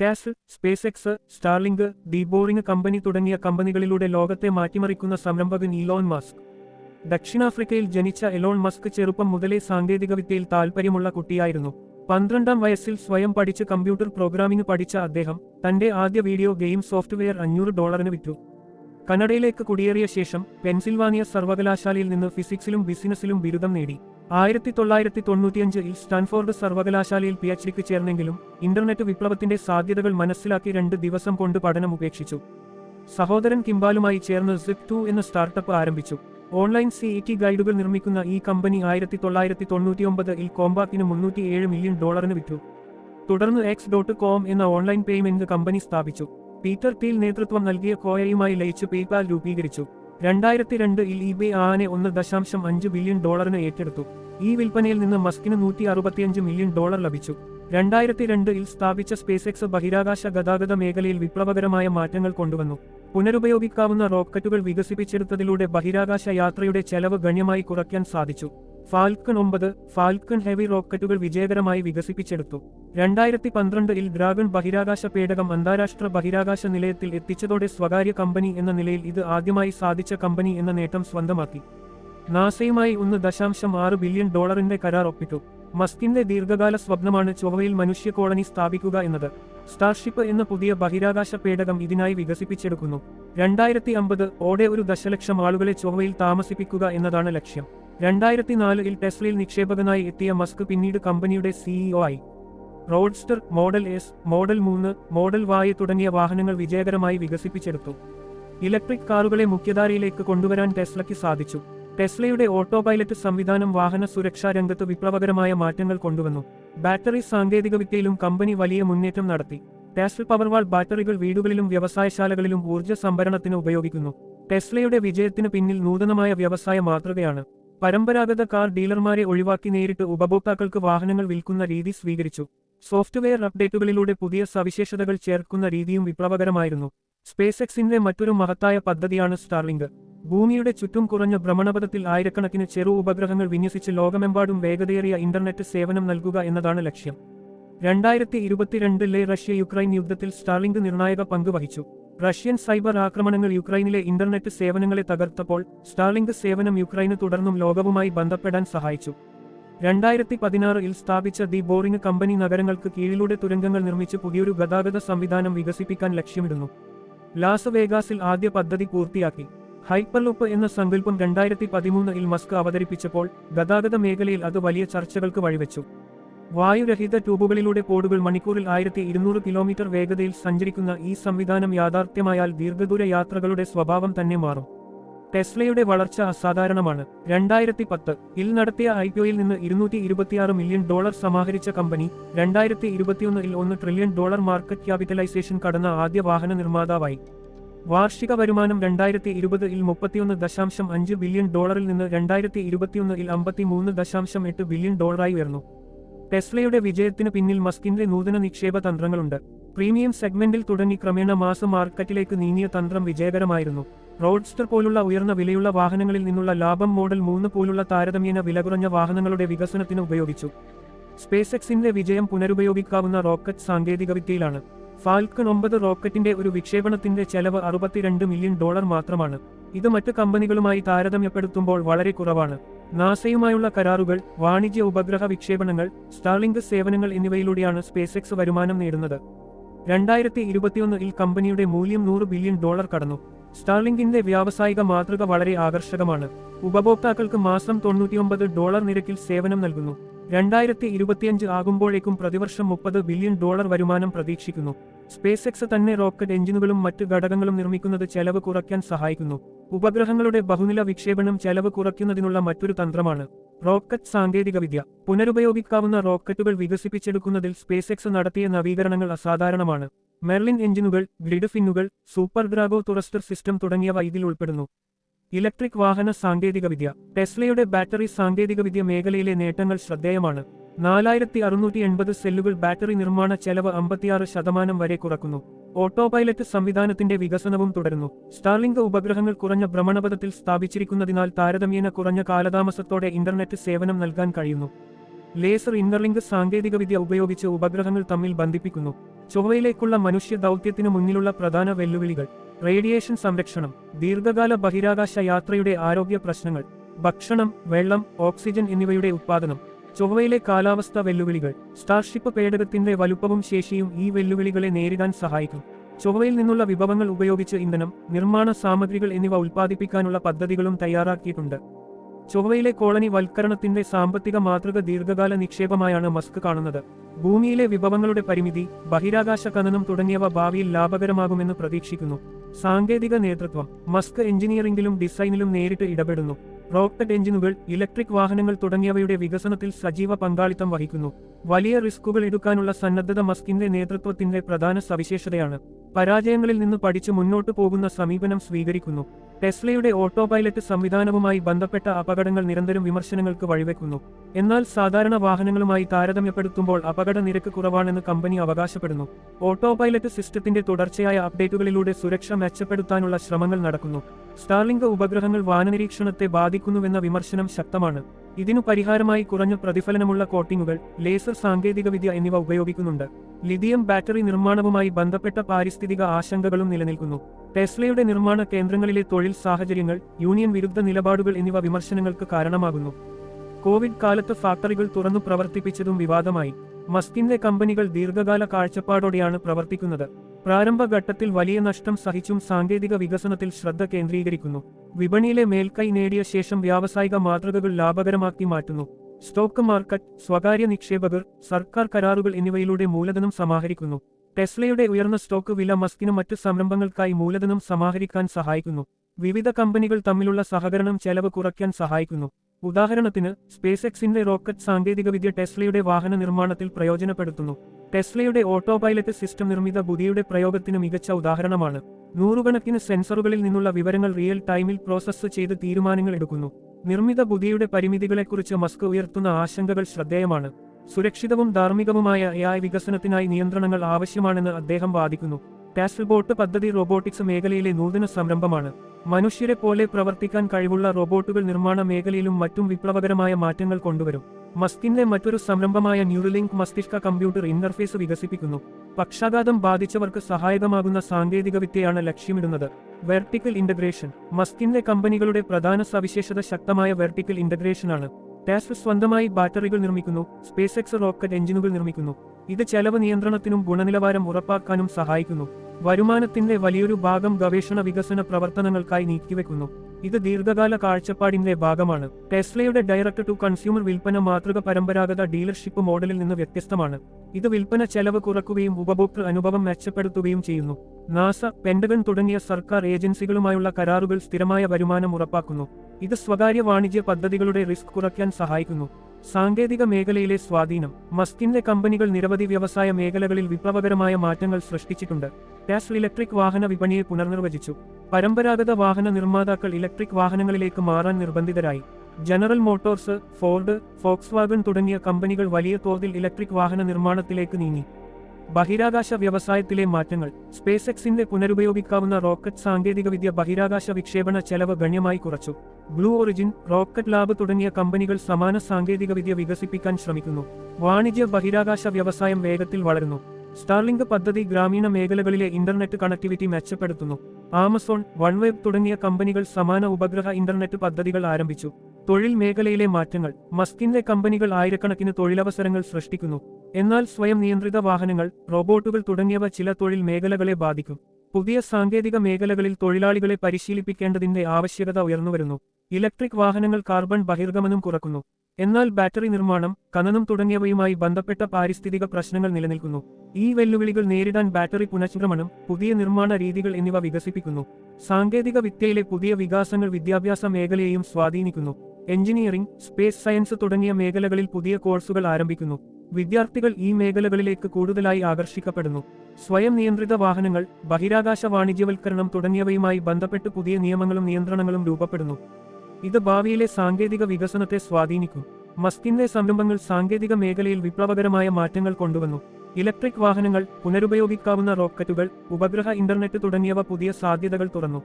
TAZ SpaceX Starlink the boring company തുടങ്ങിയ കമ്പനികളിലൂടെ ലോകത്തെ മാറ്റിമറിക്കുന്ന സംരംഭകൻ ഇലോൺ മസ്ക്. ദക്ഷിണാഫ്രിക്കയിൽ ജനിച്ച എലോൺ മസ്ക് ചെറുപ്പം മുതലേ സാങ്കേതികവിദ്യയിൽ താൽപ്പര്യമുള്ള കുട്ടിയായിരുന്നു. പന്ത്രണ്ടാം വയസ്സിൽ സ്വയം പഠിച്ച് കമ്പ്യൂട്ടർ പ്രോഗ്രാമിംഗ് പഠിച്ച അദ്ദേഹം തന്റെ ആദ്യ വീഡിയോ ഗെയിം സോഫ്റ്റ്വെയർ അഞ്ഞൂറ് ഡോളറിന് വിറ്റു. കനഡയിലേക്ക് കുടിയേറിയ ശേഷം പെൻസിൽവാനിയ സർവകലാശാലയിൽ നിന്ന് ഫിസിക്സിലും ബിസിനസ്സിലും ബിരുദം നേടി. ആയിരത്തി തൊള്ളായിരത്തി തൊണ്ണൂറ്റിയഞ്ചിൽ സ്റ്റാൻഫോർഡ് സർവകലാശാലയിൽ പി എച്ച് ഡിക്ക് ചേർന്നെങ്കിലും ഇന്റർനെറ്റ് വിപ്ലവത്തിന്റെ സാധ്യതകൾ മനസ്സിലാക്കി രണ്ട് ദിവസം കൊണ്ട് പഠനം ഉപേക്ഷിച്ചു. സഹോദരൻ കിംബാലുമായി ചേർന്ന് സിപ് ടു എന്ന സ്റ്റാർട്ടപ്പ് ആരംഭിച്ചു. ഓൺലൈൻ സി ഇ ടി ഗൈഡുകൾ നിർമ്മിക്കുന്ന ഈ കമ്പനി ആയിരത്തി തൊള്ളായിരത്തി തൊണ്ണൂറ്റിയൊമ്പതിൽ കോമ്പാക്കിന് മുന്നൂറ്റിയേഴ് മില്യൺ ഡോളറിന് വിറ്റു. തുടർന്ന് എക്സ് ഡോട്ട് കോം എന്ന ഓൺലൈൻ പേയ്മെന്റ് കമ്പനി സ്ഥാപിച്ചു. പീറ്റർ ടീൽ നേതൃത്വം നൽകിയ കോയയുമായി ലയിച്ച് പേപാൽ രൂപീകരിച്ചു. രണ്ടായിരത്തി രണ്ടിൽ ഇബേ ആനെ ഒന്ന് ദശാംശം അഞ്ച് ബില്യൺ ഡോളറിന് ഏറ്റെടുത്തു. ഈ വിൽപ്പനയിൽ നിന്ന് മസ്കിന് നൂറ്റി അറുപത്തിയഞ്ച് മില്യൺ ഡോളർ ലഭിച്ചു. രണ്ടായിരത്തി രണ്ടിൽ സ്ഥാപിച്ച സ്പേസ് എക്സ് ബഹിരാകാശ ഗതാഗത മേഖലയിൽ വിപ്ലവകരമായ മാറ്റങ്ങൾ കൊണ്ടുവന്നു. പുനരുപയോഗിക്കാവുന്ന റോക്കറ്റുകൾ വികസിപ്പിച്ചെടുത്തതിലൂടെ ബഹിരാകാശ യാത്രയുടെ ചെലവ് ഗണ്യമായി കുറയ്ക്കാൻ സാധിച്ചു. ഫാൽക്കൺ ഒമ്പത് ഫാൽക്കൺ ഹെവി റോക്കറ്റുകൾ വിജയകരമായി വികസിപ്പിച്ചെടുത്തു. രണ്ടായിരത്തി പന്ത്രണ്ടിൽ ഡ്രാഗൺ ബഹിരാകാശ പേടകം അന്താരാഷ്ട്ര ബഹിരാകാശ നിലയത്തിൽ എത്തിച്ചതോടെ സ്വകാര്യ കമ്പനി എന്ന നിലയിൽ ഇത് ആദ്യമായി സാധിച്ച കമ്പനി എന്ന നേട്ടം സ്വന്തമാക്കി. നാസയുമായി ഒന്ന് ദശാംശം ആറ് ബില്യൺ ഡോളറിന്റെ കരാർ ഒപ്പിട്ടു. മസ്കിന്റെ ദീർഘകാല സ്വപ്നമാണ് ചൊവ്വയിൽ മനുഷ്യ കോളനി സ്ഥാപിക്കുക എന്നത്. സ്റ്റാർഷിപ്പ് എന്ന പുതിയ ബഹിരാകാശ പേടകം ഇതിനായി വികസിപ്പിച്ചെടുക്കുന്നു. രണ്ടായിരത്തി അമ്പത് ഓടെ ഒരു ദശലക്ഷം ആളുകളെ ചൊവ്വയിൽ താമസിപ്പിക്കുക എന്നതാണ് ലക്ഷ്യം. രണ്ടായിരത്തി നാലിൽ ടെസ്ലയിൽ നിക്ഷേപകനായി എത്തിയ മസ്ക് പിന്നീട് കമ്പനിയുടെ സിഇഒ ആയി. റോഡ്സ്റ്റർ മോഡൽ എസ് മോഡൽ മൂന്ന് മോഡൽ വായ് തുടങ്ങിയ വാഹനങ്ങൾ വിജയകരമായി വികസിപ്പിച്ചെടുത്തു. ഇലക്ട്രിക് കാറുകളെ മുഖ്യധാരയിലേക്ക് കൊണ്ടുവരാൻ ടെസ്ലയ്ക്ക് സാധിച്ചു. ടെസ്ലയുടെ ഓട്ടോ പൈലറ്റ് സംവിധാനം വാഹന സുരക്ഷാ രംഗത്ത് വിപ്ലവകരമായ മാറ്റങ്ങൾ കൊണ്ടുവന്നു. ബാറ്ററി സാങ്കേതികവിദ്യയിലും കമ്പനി വലിയ മുന്നേറ്റം നടത്തി. ടെസ്ല പവർവാൾ ബാറ്ററികൾ വീടുകളിലും വ്യവസായശാലകളിലും ഊർജ സംഭരണത്തിന് ഉപയോഗിക്കുന്നു. ടെസ്ലയുടെ വിജയത്തിന് പിന്നിൽ നൂതനമായ വ്യവസായ മാതൃകയാണ്. പരമ്പരാഗത കാർ ഡീലർമാരെ ഒഴിവാക്കി നേരിട്ട് ഉപഭോക്താക്കൾക്ക് വാഹനങ്ങൾ വിൽക്കുന്ന രീതി സ്വീകരിച്ചു. സോഫ്റ്റ്വെയർ അപ്ഡേറ്റുകളിലൂടെ പുതിയ സവിശേഷതകൾ ചേർക്കുന്ന രീതിയും വിപ്ലവകരമായിരുന്നു. സ്പേസ് എക്സിന്റെ മറ്റൊരു മഹത്തായ പദ്ധതിയാണ് സ്റ്റാർലിങ്ക്. ഭൂമിയുടെ ചുറ്റും കുറഞ്ഞ ഭ്രമണപഥത്തിൽ ആയിരക്കണക്കിന് ചെറു ഉപഗ്രഹങ്ങൾ വിന്യസിച്ച് ലോകമെമ്പാടും വേഗതയേറിയ ഇന്റർനെറ്റ് സേവനം നൽകുക എന്നതാണ് ലക്ഷ്യം. രണ്ടായിരത്തി ഇരുപത്തിരണ്ടിലെ റഷ്യ യുക്രൈൻ യുദ്ധത്തിൽ സ്റ്റാർലിംഗ് നിർണായക പങ്ക് വഹിച്ചു. റഷ്യൻ സൈബർ ആക്രമണങ്ങൾ യുക്രൈനിലെ ഇന്റർനെറ്റ് സേവനങ്ങളെ തകർത്തപ്പോൾ സ്റ്റാർലിംഗ് സേവനം യുക്രൈന് തുടർന്നും ലോകവുമായി ബന്ധപ്പെടാൻ സഹായിച്ചു. രണ്ടായിരത്തി പതിനാറിൽ സ്ഥാപിച്ച ദി ബോറിംഗ് കമ്പനി നഗരങ്ങൾക്ക് കീഴിലൂടെ തുരങ്കങ്ങൾ നിർമ്മിച്ച് പുതിയൊരു ഗതാഗത സംവിധാനം വികസിപ്പിക്കാൻ ലക്ഷ്യമിടുന്നു. ലാസ് വേഗാസിൽ ആദ്യ പദ്ധതി പൂർത്തിയാക്കി. ഹൈപ്പർലൂപ്പ് എന്ന സങ്കല്പം രണ്ടായിരത്തി പതിമൂന്നിൽ മസ്ക് അവതരിപ്പിച്ചപ്പോൾ ഗതാഗത മേഖലയിൽ അത് വലിയ ചർച്ചകൾക്ക് വഴിവെച്ചു. വായുരഹിത ട്യൂബുകളിലൂടെ പോഡുകൾ മണിക്കൂറിൽ ആയിരത്തി ഇരുന്നൂറ് കിലോമീറ്റർ വേഗതയിൽ സഞ്ചരിക്കുന്ന ഈ സംവിധാനം യാഥാർത്ഥ്യമായാൽ ദീർഘദൂര യാത്രകളുടെ സ്വഭാവം തന്നെ മാറും. ടെസ്ലയുടെ വളർച്ച അസാധാരണമാണ്. രണ്ടായിരത്തി പത്ത് ഇൽ നടത്തിയ ഐ പി ഒയിൽ നിന്ന് ഇരുന്നൂറ്റി ഇരുപത്തിയാറ് മില്യൺ ഡോളർ സമാഹരിച്ച കമ്പനി രണ്ടായിരത്തി ഇരുപത്തിയൊന്നിൽ ഒന്ന് ട്രില്യൺ ഡോളർ മാർക്കറ്റ് ക്യാപിറ്റലൈസേഷൻ കടന്ന ആദ്യ വാഹന നിർമ്മാതാവായി. വാർഷിക വരുമാനം രണ്ടായിരത്തി ഇരുപതിൽ മുപ്പത്തിയൊന്ന് ദശാംശം അഞ്ച് ബില്യൺ ഡോളറിൽ നിന്ന് രണ്ടായിരത്തി ഇരുപത്തിയൊന്നിൽ അമ്പത്തിമൂന്ന് ദശാംശം എട്ട് ബില്യൺ ഡോളറായി ഉയർന്നു. ടെസ്ലയുടെ വിജയത്തിന് പിന്നിൽ മസ്കിന്റെ നൂതന നിക്ഷേപ തന്ത്രങ്ങളുണ്ട്. പ്രീമിയം സെഗ്മെന്റിൽ തുടങ്ങി ക്രമേണ മാസ മാർക്കറ്റിലേക്ക് നീങ്ങിയ തന്ത്രം വിജയകരമായിരുന്നു. റോഡ്സ്റ്റർ പോലുള്ള ഉയർന്ന വിലയുള്ള വാഹനങ്ങളിൽ നിന്നുള്ള ലാഭം മോഡൽ മൂന്ന് പോലുള്ള താരതമ്യേന വില കുറഞ്ഞ വാഹനങ്ങളുടെ വികസനത്തിന് ഉപയോഗിച്ചു. സ്പേസ് എക്സിന്റെ വിജയം പുനരുപയോഗിക്കാവുന്ന റോക്കറ്റ് സാങ്കേതികവിദ്യയിലാണ്. ഫാൽക്കൺ ഒമ്പത് റോക്കറ്റിന്റെ ഒരു വിക്ഷേപണത്തിന്റെ ചെലവ് അറുപത്തിരണ്ട് മില്യൺ ഡോളർ മാത്രമാണ്. ഇത് മറ്റ് കമ്പനികളുമായി താരതമ്യപ്പെടുത്തുമ്പോൾ വളരെ കുറവാണ്. നാസയുമായുള്ള കരാറുകൾ വാണിജ്യ ഉപഗ്രഹ വിക്ഷേപണങ്ങൾ സ്റ്റാർലിങ്ക് സേവനങ്ങൾ എന്നിവയിലൂടെയാണ് സ്പേസ് എക്സ് വരുമാനം നേടുന്നത്. രണ്ടായിരത്തി ഇരുപത്തിയൊന്നിൽ കമ്പനിയുടെ മൂല്യം നൂറ് ബില്യൺ ഡോളർ കടന്നു. സ്റ്റാർലിങ്കിന്റെ വ്യാവസായിക മാതൃക വളരെ ആകർഷകമാണ്. ഉപഭോക്താക്കൾക്ക് മാസം തൊണ്ണൂറ്റിയൊമ്പത് ഡോളർ നിരക്കിൽ സേവനം നൽകുന്നു. രണ്ടായിരത്തി ഇരുപത്തിയഞ്ച് ആകുമ്പോഴേക്കും പ്രതിവർഷം മുപ്പത് ബില്യൺ ഡോളർ വരുമാനം പ്രതീക്ഷിക്കുന്നു. സ്പേസ് എക്സ് തന്നെ റോക്കറ്റ് എഞ്ചിനുകളും മറ്റ് ഘടകങ്ങളും നിർമ്മിക്കുന്നത് ചെലവ് കുറയ്ക്കാൻ സഹായിക്കുന്നു. ഉപഗ്രഹങ്ങളുടെ ബഹുനില വിക്ഷേപണം ചെലവ് കുറയ്ക്കുന്നതിനുള്ള മറ്റൊരു തന്ത്രമാണ് റോക്കറ്റ് സാങ്കേതികവിദ്യ. പുനരുപയോഗിക്കാവുന്ന റോക്കറ്റുകൾ വികസിപ്പിച്ചെടുക്കുന്നതിൽ സ്പേസ് എക്സ് നടത്തിയ നവീകരണങ്ങൾ അസാധാരണമാണ്. മെർലിൻ എഞ്ചിനുകൾ ഗ്രിഡ് ഫിന്നുകൾ സൂപ്പർ ഡ്രാഗോ തുറസ്റ്റർ സിസ്റ്റം തുടങ്ങിയവ ഇതിൽ ഉൾപ്പെടുന്നു. ഇലക്ട്രിക് വാഹന സാങ്കേതികവിദ്യ ടെസ്ലയുടെ ബാറ്ററി സാങ്കേതികവിദ്യ മേഖലയിലെ നേട്ടങ്ങൾ ശ്രദ്ധേയമാണ്. നാലായിരത്തി അറുന്നൂറ്റി എൺപത് സെല്ലുകൾ ബാറ്ററി നിർമ്മാണ ചെലവ് അമ്പത്തിയാറ് ശതമാനം വരെ കുറക്കുന്നു. ഓട്ടോ പൈലറ്റ് സംവിധാനത്തിന്റെ വികസനവും തുടരുന്നു. സ്റ്റാർലിംഗ് ഉപഗ്രഹങ്ങൾ കുറഞ്ഞ ഭ്രമണപഥത്തിൽ സ്ഥാപിച്ചിരിക്കുന്നതിനാൽ താരതമ്യേന കുറഞ്ഞ കാലതാമസത്തോടെ ഇന്റർനെറ്റ് സേവനം നൽകാൻ കഴിയുന്നു. ലേസർ ഇന്റർലിങ്ക് സാങ്കേതികവിദ്യ ഉപയോഗിച്ച് ഉപഗ്രഹങ്ങൾ തമ്മിൽ ബന്ധിപ്പിക്കുന്നു. ചൊവ്വയിലേക്കുള്ള മനുഷ്യ ദൗത്യത്തിനു മുന്നിലുള്ള പ്രധാന വെല്ലുവിളികൾ. റേഡിയേഷൻ സംരക്ഷണം ദീർഘകാല ബഹിരാകാശ യാത്രയുടെ ആരോഗ്യ പ്രശ്നങ്ങൾ ഭക്ഷണം വെള്ളം ഓക്സിജൻ എന്നിവയുടെ ഉത്പാദനം ചൊവ്വയിലെ കാലാവസ്ഥ വെല്ലുവിളികൾ സ്റ്റാർഷിപ്പ് പേടകത്തിന്റെ വലുപ്പവും ശേഷിയും ഈ വെല്ലുവിളികളെ നേരിടാൻ സഹായിക്കും. ചൊവ്വയിൽ നിന്നുള്ള വിഭവങ്ങൾ ഉപയോഗിച്ച് ഇന്ധനം നിർമ്മാണ സാമഗ്രികൾ എന്നിവ ഉൽപ്പാദിപ്പിക്കാനുള്ള പദ്ധതികളും തയ്യാറാക്കിയിട്ടുണ്ട്. ചൊവ്വയിലെ കോളനി വൽക്കരണത്തിന്റെ സാമ്പത്തിക മാതൃക ദീർഘകാല നിക്ഷേപമായാണ് മസ്ക് കാണുന്നത്. ഭൂമിയിലെ വിഭവങ്ങളുടെ പരിമിതി ബഹിരാകാശ ഖനനം തുടങ്ങിയവ ഭാവിയിൽ ലാഭകരമാകുമെന്ന് പ്രതീക്ഷിക്കുന്നു. സാങ്കേതിക നേതൃത്വം മസ്ക് എഞ്ചിനീയറിംഗിലും ഡിസൈനിലും നേരിട്ട് ഇടപെടുന്നു. റോക്കറ്റ് എഞ്ചിനുകൾ ഇലക്ട്രിക് വാഹനങ്ങൾ തുടങ്ങിയവയുടെ വികസനത്തിൽ സജീവ പങ്കാളിത്തം വഹിക്കുന്നു. വലിയ റിസ്കുകൾ എടുക്കാനുള്ള സന്നദ്ധത മസ്കിന്റെ നേതൃത്വത്തിന്റെ പ്രധാന സവിശേഷതയാണ്. പരാജയങ്ങളിൽ നിന്ന് പഠിച്ചു മുന്നോട്ടു പോകുന്ന സമീപനം സ്വീകരിക്കുന്നു. ടെസ്ലയുടെ ഓട്ടോ പൈലറ്റ് സംവിധാനവുമായി ബന്ധപ്പെട്ട അപകടങ്ങൾ നിരന്തരം വിമർശനങ്ങൾക്ക് വഴിവെക്കുന്നു. എന്നാൽ സാധാരണ വാഹനങ്ങളുമായി താരതമ്യപ്പെടുത്തുമ്പോൾ അപകട നിരക്ക് കുറവാണെന്ന് കമ്പനി അവകാശപ്പെടുന്നു. ഓട്ടോ പൈലറ്റ് സിസ്റ്റത്തിന്റെ തുടർച്ചയായ അപ്ഡേറ്റുകളിലൂടെ സുരക്ഷ മെച്ചപ്പെടുത്താനുള്ള ശ്രമങ്ങൾ നടക്കുന്നു. സ്റ്റാർലിംഗ് ഉപഗ്രഹങ്ങൾ വാനനിരീക്ഷണത്തെ ബാധിക്കുന്നുവെന്ന വിമർശനം ശക്തമാണ്. ഇതിനു പരിഹാരമായി കുറഞ്ഞ പ്രതിഫലനമുള്ള കോട്ടിങ്ങുകൾ ലേസർ സാങ്കേതികവിദ്യ എന്നിവ ഉപയോഗിക്കുന്നുണ്ട്. ലിഥിയം ബാറ്ററി നിർമ്മാണവുമായി ബന്ധപ്പെട്ട പാരിസ്ഥിതിക ആശങ്കകളും നിലനിൽക്കുന്നു. ടെസ്ലയുടെ നിർമ്മാണ കേന്ദ്രങ്ങളിലെ തൊഴിൽ സാഹചര്യങ്ങൾ യൂണിയൻ വിരുദ്ധ നിലപാടുകൾ എന്നിവ വിമർശനങ്ങൾക്ക് കാരണമാകുന്നു. കോവിഡ് കാലത്ത് ഫാക്ടറികൾ തുറന്നു പ്രവർത്തിപ്പിച്ചതും വിവാദമായി. മസ്കിന്റെ കമ്പനികൾ ദീർഘകാല കാഴ്ചപ്പാടോടെയാണ് പ്രവർത്തിക്കുന്നത്. പ്രാരംഭഘട്ടത്തിൽ വലിയ നഷ്ടം സഹിച്ചും സാങ്കേതിക വികസനത്തിൽ ശ്രദ്ധ കേന്ദ്രീകരിക്കുന്നു. വിപണിയിലെ മേൽക്കൈ നേടിയ ശേഷം വ്യാവസായിക മാതൃകകൾ ലാഭകരമാക്കി മാറ്റുന്നു. സ്റ്റോക്ക് മാർക്കറ്റ് സ്വകാര്യ നിക്ഷേപകർ സർക്കാർ കരാറുകൾ എന്നിവയിലൂടെ മൂലധനം സമാഹരിക്കുന്നു. ടെസ്ലയുടെ ഉയർന്ന സ്റ്റോക്ക് വില മസ്കിന് മറ്റ് സംരംഭങ്ങൾക്കായി മൂലധനം സമാഹരിക്കാൻ സഹായിക്കുന്നു. വിവിധ കമ്പനികൾ തമ്മിലുള്ള സഹകരണം ചെലവ് കുറയ്ക്കാൻ സഹായിക്കുന്നു. ഉദാഹരണത്തിന് സ്പേസ് എക്സിന്റെ റോക്കറ്റ് സാങ്കേതികവിദ്യ ടെസ്ലയുടെ വാഹന നിർമ്മാണത്തിൽ പ്രയോജനപ്പെടുത്തുന്നു. ടെസ്ലയുടെ ഓട്ടോ പൈലറ്റ് സിസ്റ്റം നിർമ്മിത ബുദ്ധിയുടെ പ്രയോഗത്തിന് മികച്ച ഉദാഹരണമാണ്. നൂറുകണക്കിന് സെൻസറുകളിൽ നിന്നുള്ള വിവരങ്ങൾ റിയൽ ടൈമിൽ പ്രോസസ്സ് ചെയ്ത് തീരുമാനങ്ങൾ എടുക്കുന്നു. നിർമ്മിത ബുദ്ധിയുടെ പരിമിതികളെക്കുറിച്ച് മസ്ക് ഉയർത്തുന്ന ആശങ്കകൾ ശ്രദ്ധേയമാണ്. സുരക്ഷിതവും ധാർമ്മികവുമായ എ ഐ വികസനത്തിനായി നിയന്ത്രണങ്ങൾ ആവശ്യമാണെന്ന് അദ്ദേഹം വാദിക്കുന്നു. ടാസ്ബോട്ട് പദ്ധതി റോബോട്ടിക്സ് മേഖലയിലെ നൂതന സംരംഭമാണ്. മനുഷ്യരെ പോലെ പ്രവർത്തിക്കാൻ കഴിവുള്ള റോബോട്ടുകൾ നിർമ്മാണ മേഖലയിലും മറ്റും വിപ്ലവകരമായ മാറ്റങ്ങൾ കൊണ്ടുവരും. മസ്കിന്റെ മറ്റൊരു സംരംഭമായ ന്യൂറലിങ്ക് മസ്തിഷ്ക കമ്പ്യൂട്ടർ ഇന്റർഫേസ് വികസിപ്പിക്കുന്നു. പക്ഷാഘാതം ബാധിച്ചവർക്ക് സഹായകമാകുന്ന സാങ്കേതികവിദ്യയാണ് ലക്ഷ്യമിടുന്നത്. Vertical integration. മസ്കിന്റെ കമ്പനികളുടെ പ്രധാന സവിശേഷത ശക്തമായ വെർട്ടിക്കൽ ഇന്റഗ്രേഷനാണ്. ടാസ്ക് സ്വന്തമായി ബാറ്ററികൾ നിർമ്മിക്കുന്നു സ്പേസ് എക്സ് റോക്കറ്റ് എഞ്ചിനുകൾ നിർമ്മിക്കുന്നു. ഇത് ചെലവ് നിയന്ത്രണത്തിനും ഗുണനിലവാരം ഉറപ്പാക്കാനും സഹായിക്കുന്നു. വരുമാനത്തിന്റെ വലിയൊരു ഭാഗം ഗവേഷണ വികസന പ്രവർത്തനങ്ങൾക്കായി നീക്കിവെക്കുന്നു. ഇത് ദീർഘകാല കാഴ്ചപ്പാടിന്റെ ഭാഗമാണ്. ടെസ്ലയുടെ ഡയറക്ട് ടു കൺസ്യൂമർ വിൽപ്പന മാതൃക പരമ്പരാഗത ഡീലർഷിപ്പ് മോഡലിൽ നിന്ന് വ്യത്യസ്തമാണ്. ഇത് വിൽപ്പന ചെലവ് കുറക്കുകയും ഉപഭോക്തൃ അനുഭവം മെച്ചപ്പെടുത്തുകയും ചെയ്യുന്നു. നാസ പെന്റഗൺ തുടങ്ങിയ സർക്കാർ ഏജൻസികളുമായുള്ള കരാറുകൾ സ്ഥിരമായ വരുമാനം ഉറപ്പാക്കുന്നു. ഇത് സ്വകാര്യ വാണിജ്യ പദ്ധതികളുടെ റിസ്ക് കുറയ്ക്കാൻ സഹായിക്കുന്നു. സാങ്കേതിക മേഖലയിലെ സ്വാധീനം മസ്കിന്റെ കമ്പനികൾ നിരവധി വ്യവസായ മേഖലകളിൽ വിപ്ലവകരമായ മാറ്റങ്ങൾ സൃഷ്ടിച്ചിട്ടുണ്ട്. ടാസ് ഇലക്ട്രിക് വാഹന വിപണിയെ പുനർനിർവചിച്ചു. പരമ്പരാഗത വാഹന നിർമ്മാതാക്കൾ ഇലക്ട്രിക് വാഹനങ്ങളിലേക്ക് മാറാൻ നിർബന്ധിതരായി. ജനറൽ മോട്ടോഴ്സ് ഫോർഡ് ഫോക്സ് തുടങ്ങിയ കമ്പനികൾ വലിയ തോതിൽ ഇലക്ട്രിക് വാഹന നിർമ്മാണത്തിലേക്ക് നീങ്ങി. ബഹിരാകാശ വ്യവസായത്തിലെ മാറ്റങ്ങൾ. സ്പേസ് എക്സിന്റെ പുനരുപയോഗിക്കാവുന്ന റോക്കറ്റ് സാങ്കേതികവിദ്യ ബഹിരാകാശ വിക്ഷേപണ ചെലവ് ഗണ്യമായി കുറച്ചു. ബ്ലൂ ഒറിജിൻ റോക്കറ്റ് ലാബ് തുടങ്ങിയ കമ്പനികൾ സമാന സാങ്കേതികവിദ്യ വികസിപ്പിക്കാൻ ശ്രമിക്കുന്നു. വാണിജ്യ ബഹിരാകാശ വ്യവസായം വേഗത്തിൽ വളരുന്നു. സ്റ്റാർലിങ്ക് പദ്ധതി ഗ്രാമീണ മേഖലകളിലെ ഇന്റർനെറ്റ് കണക്ടിവിറ്റി മെച്ചപ്പെടുത്തുന്നു. ആമസോൺ വൺവെബ് തുടങ്ങിയ കമ്പനികൾ സമാന ഉപഗ്രഹ ഇന്റർനെറ്റ് പദ്ധതികൾ ആരംഭിച്ചു. തൊഴിൽ മേഖലയിലെ മാറ്റങ്ങൾ. മസ്കിന്റെ കമ്പനികൾ ആയിരക്കണക്കിന് തൊഴിലവസരങ്ങൾ സൃഷ്ടിക്കുന്നു. എന്നാൽ സ്വയം നിയന്ത്രിത വാഹനങ്ങൾ റോബോട്ടുകൾ തുടങ്ങിയവ ചില തൊഴിൽ മേഖലകളെ ബാധിക്കും. പുതിയ സാങ്കേതിക മേഖലകളിൽ തൊഴിലാളികളെ പരിശീലിപ്പിക്കേണ്ടതിന്റെ ആവശ്യകത ഉയർന്നുവരുന്നു. ഇലക്ട്രിക് വാഹനങ്ങൾ കാർബൺ ബഹിർഗമനം കുറക്കുന്നു. എന്നാൽ ബാറ്ററി നിർമ്മാണം കനനം തുടങ്ങിയവയുമായി ബന്ധപ്പെട്ട പാരിസ്ഥിതിക പ്രശ്നങ്ങൾ നിലനിൽക്കുന്നു. ഈ വെല്ലുവിളികൾ നേരിടാൻ ബാറ്ററി പുനഃശ്രമണം പുതിയ നിർമ്മാണ രീതികൾ എന്നിവ വികസിപ്പിക്കുന്നു. സാങ്കേതിക വിദ്യയിലെ പുതിയ വികാസങ്ങൾ വിദ്യാഭ്യാസ മേഖലയെയും സ്വാധീനിക്കുന്നു. എഞ്ചിനീയറിംഗ് സ്പേസ് സയൻസ് തുടങ്ങിയ മേഖലകളിൽ പുതിയ കോഴ്സുകൾ ആരംഭിക്കുന്നു. വിദ്യാർത്ഥികൾ ഈ മേഖലകളിലേക്ക് കൂടുതലായി ആകർഷിക്കപ്പെടുന്നു. സ്വയം നിയന്ത്രിത വാഹനങ്ങൾ ബഹിരാകാശ വാണിജ്യവൽക്കരണം തുടങ്ങിയവയുമായി ബന്ധപ്പെട്ട് പുതിയ നിയമങ്ങളും നിയന്ത്രണങ്ങളും രൂപപ്പെടുന്നു. ഇത് ഭാവിയിലെ സാങ്കേതിക വികസനത്തെ സ്വാധീനിക്കും. മസ്കിന്റെ സംരംഭങ്ങൾ സാങ്കേതിക മേഖലയിൽ വിപ്ലവകരമായ മാറ്റങ്ങൾ കൊണ്ടുവന്നു. ഇലക്ട്രിക് വാഹനങ്ങൾ പുനരുപയോഗിക്കാവുന്ന റോക്കറ്റുകൾ ഉപഗ്രഹ ഇന്റർനെറ്റ് തുടങ്ങിയവ പുതിയ സാധ്യതകൾ തുറന്നു.